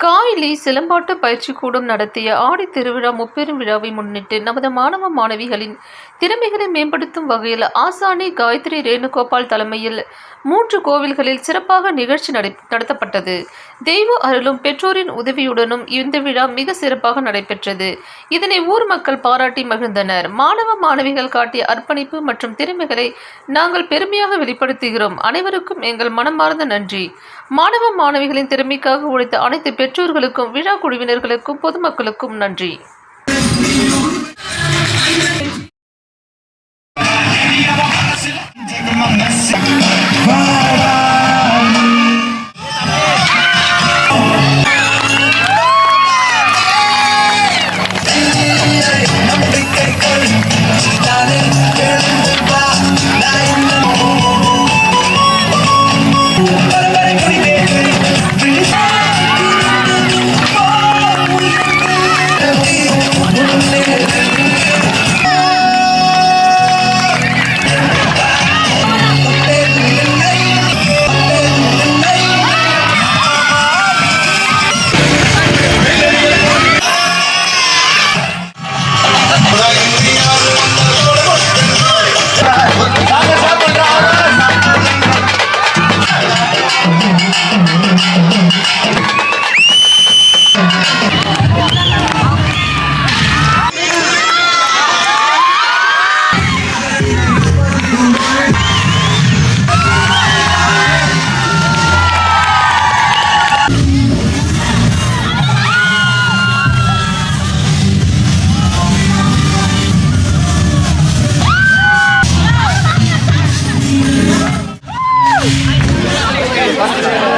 காயிலி சிலம்பாட்டு பயிற்சி கூடம் நடத்திய ஆடி திருவிழா முப்பெரும் விழாவை முன்னிட்டு நமது மாணவ மாணவிகளின் திறமைகளை மேம்படுத்தும் வகையில் ஆசானி காயத்ரி ரேணுகோபால் தலைமையில் மூன்று கோவில்களில் சிறப்பாக நிகழ்ச்சி நடை நடத்தப்பட்டது. தெய்வ அருளும் பெற்றோரின் உதவியுடனும் இந்த விழா மிக சிறப்பாக நடைபெற்றது. இதனை ஊர் மக்கள் பாராட்டி மகிழ்ந்தனர். மாணவ மாணவிகள் காட்டிய அர்ப்பணிப்பு மற்றும் திறமைகளை நாங்கள் பெருமையாக வெளிப்படுத்துகிறோம். அனைவருக்கும் எங்கள் மனமார்ந்த நன்றி. மாணவ மாணவிகளின் திறமைக்காக உழைத்த அனைத்து பெற்றோர்களுக்கும் விழா குழுவினர்களுக்கும் பொதுமக்களுக்கும் நன்றி. 감사합니다.